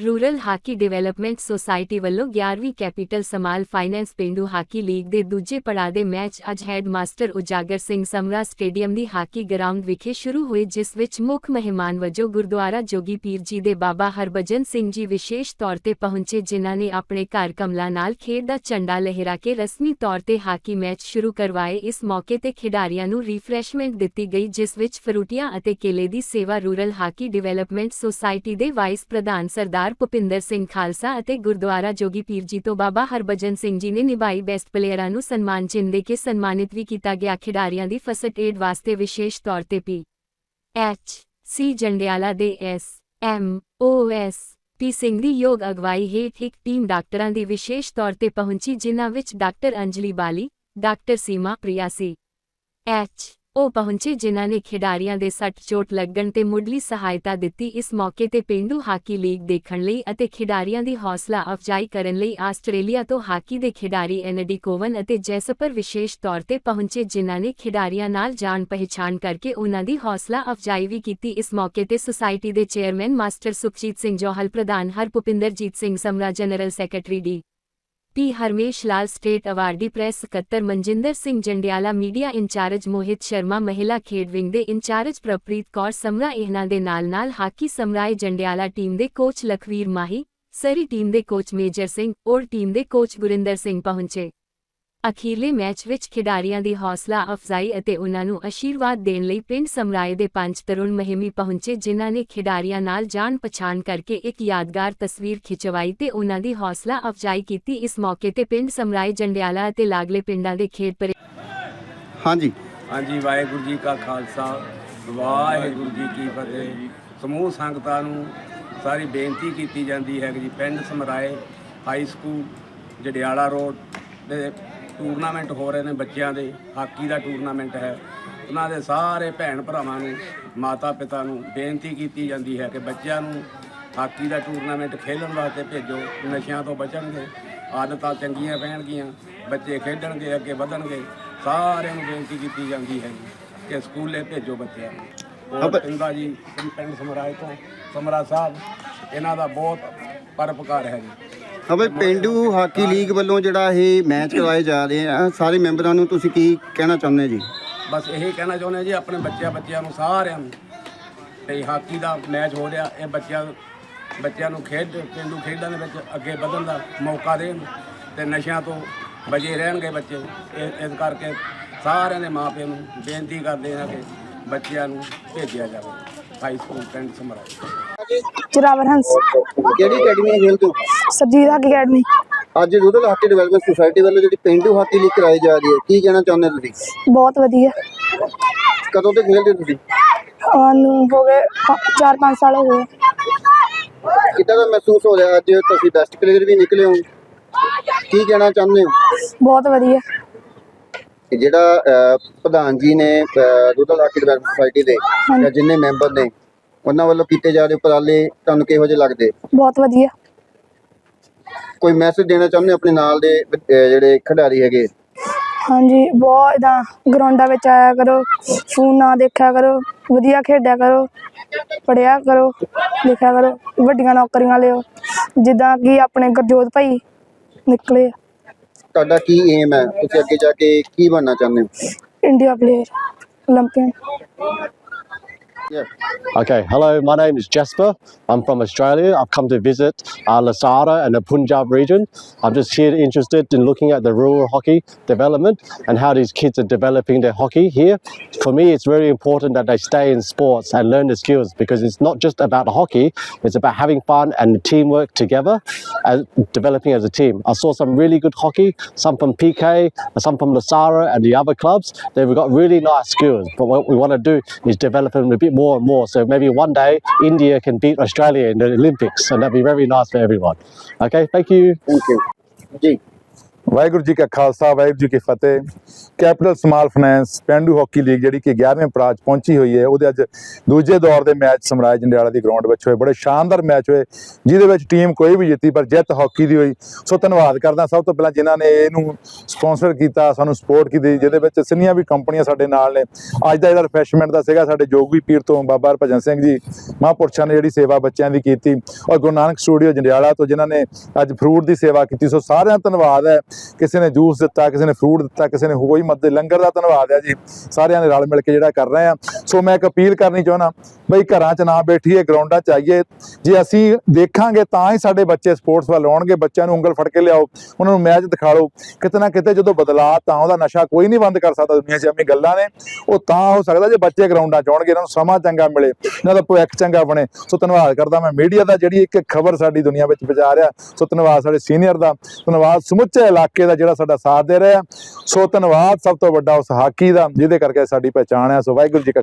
Rural hockey development society ਵੱਲੋਂ 11ਵੀਂ capital small finance ਪਿੰਡੂ ਹਾਕੀ ਲੀਗ ਦੇ ਦੂਜੇ ਪੜਾਅ ਦੇ ਮੈਚ ਅੱਜ head master Ujagar Singh Samra stadium ਦੀ ਹਾਕੀ ਗਰਾਊਂਡ ਵਿਖੇ ਸ਼ੁਰੂ ਹੋਏ, ਜਿਸ ਵਿੱਚ ਮੁੱਖ ਮਹਿਮਾਨ ਵਜੋਂ ਗੁਰਦੁਆਰਾ ਜੋਗੀ ਪੀਰ ਜੀ ਦੇ ਬਾਬਾ ਹਰਭਜਨ ਸਿੰਘ ਜੀ ਵਿਸ਼ੇਸ਼ ਤੌਰ ਤੇ ਪਹੁੰਚੇ, ਜਿਨ੍ਹਾਂ ਨੇ ਆਪਣੇ ਘਰ ਕਮਲਾ ਨਾਲ ਖੇਡ ਦਾ ਝੰਡਾ ਲਹਿਰਾ ਕੇ ਰਸਮੀ ਤੌਰ ਤੇ ਹਾਕੀ ਮੈਚ ਸ਼ੁਰੂ ਕਰਵਾਏ। ਇਸ ਮੌਕੇ ਤੇ ਖਿਡਾਰੀਆਂ ਨੂੰ ਰਿਫਰੈਸ਼ਮੈਂਟ ਦਿੱਤੀ ਗਈ, ਜਿਸ ਵਿੱਚ ਫਰੂਟੀਆਂ ਅਤੇ ਕੇਲੇ ਦੀ ਸੇਵਾ ਰੂਰਲ ਹਾਕੀ ਡਿਵੈਲਪਮੈਂਟ ਸੁਸਾਇਟੀ ਦੇ ਵਾਈਸ ਪ੍ਰਧਾਨ ਸਰਦਾਰ ਭੁਪਿੰਦਰ ਸਿੰਘ ਖਾਲਸਾ ਅਤੇ ਗੁਰਦੁਆਰਾ ਜੋਗੀ ਪੀਰ ਜੀ ਤੋਂ ਬਾਬਾ ਹਰਭਜਨ ਸਿੰਘ ਜੀ ਨੇ ਨਿਭਾਈ ਬੈਸਟ ਪਲੇਅਰਾਂ ਨੂੰ ਸਨਮਾਨ ਚਿੰਨ੍ਹ ਦੇ ਕੇ ਸਨਮਾਨਿਤ ਵੀ ਕੀਤਾ ਗਿਆ। ਖਿਡਾਰੀਆਂ ਦੀ ਫਸਟ ਏਡ ਵਾਸਤੇ ਵਿਸ਼ੇਸ਼ ਤੌਰ ਤੇ ਪੀ ਐਚ ਸੀ ਜੰਡਿਆਲਾ ਦੇ S M O S P Singh ਦੀ ਯੋਗ ਅਗਵਾਈ ਹੇਠ ਇੱਕ ਟੀਮ ਡਾਕਟਰਾਂ ਦੀ ਵਿਸ਼ੇਸ਼ ਤੌਰ ਤੇ ਪਹੁੰਚੀ, ਜਿਨ੍ਹਾਂ ਵਿੱਚ ਡਾਕਟਰ ਅੰਜਲੀ ਬਾਲੀ, ਡਾਕਟਰ ਸੀਮਾ ਪ੍ਰਿਆ ਸੀ, ਐਚ ਉਹ ਪਹੁੰਚੇ ਜਿਨ੍ਹਾਂ ਨੇ ਖਿਡਾਰੀਆਂ ਦੇ ਸੱਟ ਚੋਟ ਲੱਗਣ ਤੇ ਮੁੱਢਲੀ ਸਹਾਇਤਾ ਦਿੱਤੀ। ਇਸ ਮੌਕੇ ਤੇ ਪਿੰਡੂ ਹਾਕੀ ਲੀਗ ਦੇਖਣ ਲਈ ਅਤੇ ਖਿਡਾਰੀਆਂ ਦੀ ਹੌਸਲਾ ਅਫਜ਼ਾਈ ਕਰਨ ਲਈ ਆਸਟ੍ਰੇਲੀਆ ਤੋਂ ਹਾਕੀ ਦੇ ਖਿਡਾਰੀ ਐਨਡੀ ਕੋਵਨ ਅਤੇ ਜੈਸਪਰ ਵਿਸ਼ੇਸ਼ ਤੌਰ ਤੇ ਪਹੁੰਚੇ ਜਿਨ੍ਹਾਂ ਨੇ ਖਿਡਾਰੀਆਂ ਨਾਲ ਜਾਣ ਪਹਿਚਾਣ ਕਰਕੇ ਉਹਨਾਂ ਦੀ ਹੌਸਲਾ ਅਫਜ਼ਾਈ ਵੀ ਕੀਤੀ। ਇਸ ਮੌਕੇ ਤੇ ਸੁਸਾਇਟੀ ਦੇ ਚੇਅਰਮੈਨ ਮਾਸਟਰ ਸੁਖਜੀਤ ਸਿੰਘ ਜੋਹਲ, ਪ੍ਰਧਾਨ Harbhupinderjit Singh Samra, general secretary D P. Harmesh Lal state awardee press ਸਕੱਤਰ ਮਨਜਿੰਦਰ ਸਿੰਘ ਜੰਡਿਆਲਾ ਮੀਡੀਆ ਇੰਚਾਰਜ ਮੋਹਿਤ ਸ਼ਰਮਾ ਮਹਿਲਾ ਖੇਡ ਵਿੰਗ ਦੇ ਇੰਚਾਰਜ ਪ੍ਰਪ੍ਰੀਤ ਕੌਰ ਸਮਰਾ ਇਹਨਾਂ ਦੇ ਨਾਲ-ਨਾਲ ਹਾਕੀ ਸਮਰਾਏ ਜੰਡਿਆਲਾ ਟੀਮ ਦੇ coach Lakhvir Mahi, Surrey team ਦੇ ਕੋਚ ਮੇਜਰ ਸਿੰਘ ਔਰ ਟੀਮ ਦੇ ਕੋਚ ਗੁਰਿੰਦਰ ਸਿੰਘ ਪਹੁੰਚੇ। ਅਖੀਰਲੇ ਮੈਚ ਵਿੱਚ ਖਿਡਾਰੀਆਂ ਦੀ ਹੌਸਲਾ ਅਫਜ਼ਾਈ ਅਤੇ ਉਹਨਾਂ ਨੂੰ ਅਸ਼ੀਰਵਾਦ ਦੇਣ ਲਈ ਪਿੰਡ ਸਮਰਾਏ ਦੇ ਪੰਜ ਤਰੁਣ ਮਹਿਮੀ ਪਹੁੰਚੇ ਜਿਨ੍ਹਾਂ ਨੇ ਖਿਡਾਰੀਆਂ ਨਾਲ ਜਾਣ ਪਛਾਣ ਕਰਕੇ ਇੱਕ ਯਾਦਗਾਰ ਤਸਵੀਰ ਖਿਚਵਾਈ ਤੇ ਉਹਨਾਂ ਦੀ ਹੌਸਲਾ ਅਫਜ਼ਾਈ ਕੀਤੀ। ਇਸ ਮੌਕੇ ਤੇ ਪਿੰਡ ਸਮਰਾਏ ਜੰਡਿਆਲਾ ਅਤੇ ਲਾਗਲੇ ਪਿੰਡਾਂ ਦੇ ਖੇਡ ਪਰੇ ਹਾਂਜੀ। ਹਾਂਜੀ ਵਾਹਿਗੁਰੂ ਜੀ ਕਾ ਖਾਲਸਾ ਵਾਹਿਗੁਰੂ ਜੀ ਕੀ ਫਤਿਹ। ਸਮੂਹ ਸੰਗਤਾਂ ਨੂੰ ਸਾਰੀ ਬੇਨਤੀ ਕੀਤੀ ਜਾਂਦੀ ਹੈ ਕਿ ਜੀ ਪਿੰਡ Samrai high school Jarhiala road ਦੇ ਟੂਰਨਾਮੈਂਟ ਹੋ ਰਹੇ ਨੇ ਬੱਚਿਆਂ ਦੇ ਹਾਕੀ ਦਾ ਟੂਰਨਾਮੈਂਟ ਹੈ। ਉਹਨਾਂ ਦੇ ਸਾਰੇ ਭੈਣ ਭਰਾਵਾਂ ਨੂੰ ਮਾਤਾ ਪਿਤਾ ਨੂੰ ਬੇਨਤੀ ਕੀਤੀ ਜਾਂਦੀ ਹੈ ਕਿ ਬੱਚਿਆਂ ਨੂੰ ਹਾਕੀ ਦਾ ਟੂਰਨਾਮੈਂਟ ਖੇਡਣ ਵਾਸਤੇ ਭੇਜੋ। ਨਸ਼ਿਆਂ ਤੋਂ ਬਚਣਗੇ ਆਦਤਾਂ ਚੰਗੀਆਂ ਪੈਣਗੀਆਂ ਬੱਚੇ ਖੇਡਣਗੇ ਅੱਗੇ ਵਧਣਗੇ। ਸਾਰਿਆਂ ਨੂੰ ਬੇਨਤੀ ਕੀਤੀ ਜਾਂਦੀ ਹੈ ਕਿ ਸਕੂਲੇ ਭੇਜੋ ਬੱਚਿਆਂ ਨੂੰ। ਪਿੰਦਾ ਜੀ ਪਿੰਡ ਸਮਰਾਏ ਤੋਂ ਸਮਰਾ ਸਾਹਿਬ ਇਹਨਾਂ ਦਾ ਬਹੁਤ ਪਰਪਕਾਰ ਹੈ ਜੀ। ਅਬੇ ਪਿੰਡੂ ਹਾਕੀ ਲੀਗ ਵੱਲੋਂ ਜਿਹੜਾ ਇਹ ਮੈਚ ਕਰਵਾਏ ਜਾ ਰਹੇ ਆ, ਸਾਰੇ ਮੈਂਬਰਾਂ ਨੂੰ ਤੁਸੀਂ ਕੀ ਕਹਿਣਾ ਚਾਹੁੰਦੇ ਜੀ? ਬਸ ਇਹੀ ਕਹਿਣਾ ਚਾਹੁੰਦੇ ਹਾਂ ਜੀ, ਆਪਣੇ ਬੱਚਿਆਂ ਬੱਚਿਆਂ ਨੂੰ ਸਾਰਿਆਂ ਨੂੰ। ਤੇ ਹਾਕੀ ਦਾ ਮੈਚ ਹੋ ਰਿਹਾ, ਇਹ ਬੱਚਿਆਂ ਬੱਚਿਆਂ ਨੂੰ ਖੇਡ ਪਿੰਡੂ ਖੇਡਾਂ ਦੇ ਵਿੱਚ ਅੱਗੇ ਵਧਣ ਦਾ ਮੌਕਾ ਦੇਣ ਤੇ ਨਸ਼ਿਆਂ ਤੋਂ ਬਚੇ ਰਹਿਣਗੇ ਬੱਚੇ। ਇਹ- ਇਸ ਕਰਕੇ ਸਾਰਿਆਂ ਦੇ ਮਾਪਿਆਂ ਨੂੰ ਬੇਨਤੀ ਕਰਦੇ ਹਾਂ ਕਿ ਬੱਚਿਆਂ ਨੂੰ ਭੇਜਿਆ ਜਾਵੇ। ਹਾਈ ਸਕੂਲ ਪਿੰਡ ਸਮਰਾਏ ਜਰਾਵਰ ਹੰਸ। ਕਿਹੜੀ ਅਕੈਡਮੀ ਖੇਲ ਤੋਂ? ਸਰਜੀਤ ਹਾਕੀ ਅਕੈਡਮੀ ਅੱਜ ਰੂਰਲ ਹਾਕੀ ਡਿਵੈਲਪਮੈਂਟ ਸੁਸਾਇਟੀ ਵੱਲੋਂ ਜਿਹੜੀ ਪਿੰਡੂ ਹਾਕੀ ਲੀਗ ਕਰਾਈ ਜਾ ਰਹੀ ਹੈ ਕੀ ਕਹਿਣਾ ਚਾਹੁੰਦੇ ਤੁਸੀਂ? ਬਹੁਤ ਵਧੀਆ। ਕਦੋਂ ਤੋਂ ਖੇਡਦੇ ਤੁਸੀਂ? ਉਹਨੂੰ ਹੋ ਗਏ 4-5 ਸਾਲ ਹੋ ਗਏ। ਕਿੱਦਾਂ ਦਾ ਮਹਿਸੂਸ ਹੋ ਰਿਹਾ? ਅੱਜ ਤੁਸੀਂ ਬੈਸਟ ਪਲੇਅਰ ਵੀ ਨਿਕਲੇ ਹੋ। ਕੀ ਕਹਿਣਾ ਚਾਹੁੰਦੇ ਹੋ? ਬਹੁਤ ਵਧੀਆ। ਕਿ ਜਿਹੜਾ ਅਹ, ਪ੍ਰਧਾਨ ਜੀ ਨੇ ਰੂਰਲ ਹਾਕੀ ਡਿਵੈਲਪਮੈਂਟ ਸੁਸਾਇਟੀ ਦੇ ਜਾਂ ਜਿੰਨੇ ਮੈਂਬਰ ਨੇ ਉਹਨਾਂ ਵੱਲੋਂ ਕੀਤੇ ਜਾ ਰਹੇ ਉਪਰਾਲੇ ਤੁਹਾਨੂੰ ਕਿਹੋ ਜਿਹੇ ਲੱਗਦੇ ਬਹੁਤ ਵਧੀਆ ਕੋਈ ਮੈਸੇਜ ਦੇਣਾ ਚਾਹੁੰਦੇ ਹੋ ਆਪਣੇ ਨਾਲ ਦੇ ਅਹ, ਜਿਹੜੇ ਖਿਡਾਰੀ ਹੈਗੇ ਹਾਂਜੀ ਬਹੁਤ ਇਦਾਂ ਗਰਾਊਂਡਾਂ ਵਿੱਚ ਆਇਆ ਕਰੋ ਫੋਨ ਨਾ ਦੇਖਿਆ ਕਰੋ ਵਧੀਆ ਖੇਡਿਆ ਕਰੋ ਪੜਿਆ ਕਰੋ ਲਿਖਿਆ ਕਰੋ ਵੱਡੀਆਂ ਨੌਕਰੀਆਂ ਲਿਓ ਜਿੱਦਾਂ ਕਿ ਆਪਣੇ ਗੁਰਜੋਤ ਭਾਈ ਨਿਕਲੇ ਤੁਹਾਡਾ ਕੀ ਏਮ ਹੈ ਤੁਸੀਂ ਅੱਗੇ ਜਾ ਕੇ ਕੀ ਬਣਨਾ ਚਾਹੁੰਦੇ ਹੋ India player 올림픽 Okay, hello, my name is Jasper. I'm from Australia. I've come to visit uh, Lasara and the Punjab region. I'm just here interested in looking at the rural hockey development and how these kids are developing their hockey here. For me, it's very important that they stay in sports and learn the skills because it's not just about hockey, it's about having fun and teamwork together and developing as a team. I saw some really good hockey, some from PK, some from Lasara and the other clubs. They've got really nice skills, but what we want to do is develop them a bit more more and more. So maybe one day India can beat Australia in the Olympics, and that'd be very nice for everyone. Okay, thank you. Thank you. Waheguru ji ਕਾ ਖਾਲਸਾ, ਵਾਹਿਗੁਰੂ ਜੀ ਕੀ ਫਤਿਹ। Capital small finance ਪੈਂਡੂ hockey league ਜਿਹੜੀ ਕਿ 11ਵੇਂ ਪੜਾਅ 'ਚ ਪਹੁੰਚੀ ਹੋਈ ਹੈ, ਉਹਦੇ ਅੱਜ ਦੂਜੇ ਦੌਰ ਦੇ ਮੈਚ ਸਮਰਾਜ ਜੰਡਿਆਲਾ ਦੀ ਗਰਾਊਂਡ ਵਿੱਚ ਹੋਏ। ਬੜੇ ਸ਼ਾਨਦਾਰ ਮੈਚ ਹੋਏ, ਜਿਹਦੇ ਵਿੱਚ ਟੀਮ ਕੋਈ ਵੀ ਜਿੱਤੀ, ਪਰ ਜਿੱਤ ਹਾਕੀ ਦੀ ਹੋਈ। ਸੋ ਧੰਨਵਾਦ ਕਰਦਾ ਸਭ ਤੋਂ ਪਹਿਲਾਂ ਜਿਨ੍ਹਾਂ ਨੇ ਇਹਨੂੰ ਸਪਾਂਸਰ ਕੀਤਾ, ਸਾਨੂੰ ਸਪੋਰਟ ਕੀਤੀ, ਜਿਹਦੇ ਵਿੱਚ ਸਿੰਨੀਆਂ ਵੀ ਕੰਪਨੀਆਂ ਸਾਡੇ ਨਾਲ ਨੇ। ਅੱਜ ਦਾ ਜਿਹੜਾ ਰਿਫਰੈਸ਼ਮੈਂਟ ਦਾ ਸੀਗਾ ਸਾਡੇ ਜੋਗੀ ਪੀਰ ਤੋਂ ਬਾਬਾ ਹਰਭਜਨ ਸਿੰਘ ਜੀ। ਮਹਾਂਪੁਰਸ਼ਾਂ ਨੇ ਜਿਹੜੀ ਸੇਵਾ ਬੱਚਿਆਂ ਦੀ ਕੀਤੀ, ਔਰ ਗੁਰੂ ਨਾਨਕ ਸਟੂਡੀਓ ਜੰਡਿਆਲਾ ਤੋਂ ਜਿਨ੍ਹਾਂ ਨੇ ਅੱਜ ਫਰੂਟ ਦੀ ਸੇਵਾ ਕੀਤੀ। ਸੋ ਸਾਰਿਆਂ ਦਾ ਧੰਨਵਾਦ ਹੈ। ਕਿਸੇ ਨੇ ਜੂਸ ਦਿੱਤਾ, ਕਿਸੇ ਨੇ ਫਰੂਟ ਦਿੱਤਾ, ਕਿਸੇ ਨੇ ਕੋਈ ਮਦਦ ਲੰਗਰ ਦਾ ਧੰਨਵਾਦ ਹੈ ਜੀ। ਸਾਰਿਆਂ ਨੇ ਰਲ ਮਿਲ ਕੇ ਜਿਹੜਾ ਕਰ ਰਹੇ ਆ ਸੋ ਮੈਂ ਇੱਕ ਅਪੀਲ ਕਰਨੀ ਚਾਹੁੰਦਾ, ਬਈ ਘਰਾਂ 'ਚ ਨਾ ਬੈਠੀਏ ਗਰਾਊਂਡਾਂ 'ਚ ਆਈਏ, ਜੇ ਅਸੀਂ ਦੇਖਾਂਗੇ ਤਾਂ ਹੀ ਸਾਡੇ ਬੱਚੇ ਸਪੋਰਟਸ ਵੱਲ ਆਉਣਗੇ, ਬੱਚਿਆਂ ਨੂੰ ਉਂਗਲ ਫੜ ਕੇ ਲਿਆਓ, ਉਹਨਾਂ ਨੂੰ ਮੈਚ ਦਿਖਾ ਲਓ। ਕਿਤੇ ਨਾ ਕਿਤੇ ਜਦੋਂ ਬਦਲਾਅ ਤਾਂ ਉਹਦਾ ਨਸ਼ਾ ਕੋਈ ਨਹੀਂ ਬੰਦ ਕਰ ਸਕਦਾ ਦੁਨੀਆ 'ਚ, ਐਵੇਂ ਗੱਲਾਂ ਨੇ। ਉਹ ਤਾਂ ਹੋ ਸਕਦਾ ਜੇ ਬੱਚੇ ਗਰਾਊਂਡਾਂ 'ਚ ਆਉਣਗੇ, ਇਹਨਾਂ ਨੂੰ ਸਮਾਂ ਚੰਗਾ ਮਿਲੇ, ਇਹਨਾਂ ਦਾ ਭਵਿੱਖ ਚੰਗਾ ਬਣੇ। ਸੋ ਧੰਨਵਾਦ ਕਰਦਾ ਮੈਂ ਮੀਡੀਆ ਦਾ, ਜਿਹੜੀ ਇੱਕ ਖਬਰ ਸਾਡੀ ਦੁਨੀਆ ਵਿੱਚ ਪਹੁੰਚਾ ਰਿਹਾ। ਸੋ ਧੰਨਵਾਦ ਸਾਡੇ ਸੀਨੀਅਰ ਦਾ, ਧੰਨਵਾਦ ਸਮੁੱਚੇ ਇਲਾਕੇ ਦਾ ਜਿਹੜਾ ਸਾਡਾ ਸਾਥ ਦੇ ਰਿਹਾ। ਸੋ ਧੰਨਵਾਦ ਸਭ ਤੋਂ ਵੱਡਾ ਉਸ ਹਾਕੀ ਦਾ, ਜਿਹਦੇ ਕਰਕੇ ਸਾਡੀ ਪਹਿਚਾਣ ਹੈ। ਸੋ ਵਾਹਿਗੁਰੂ ਜੀ ਕਾ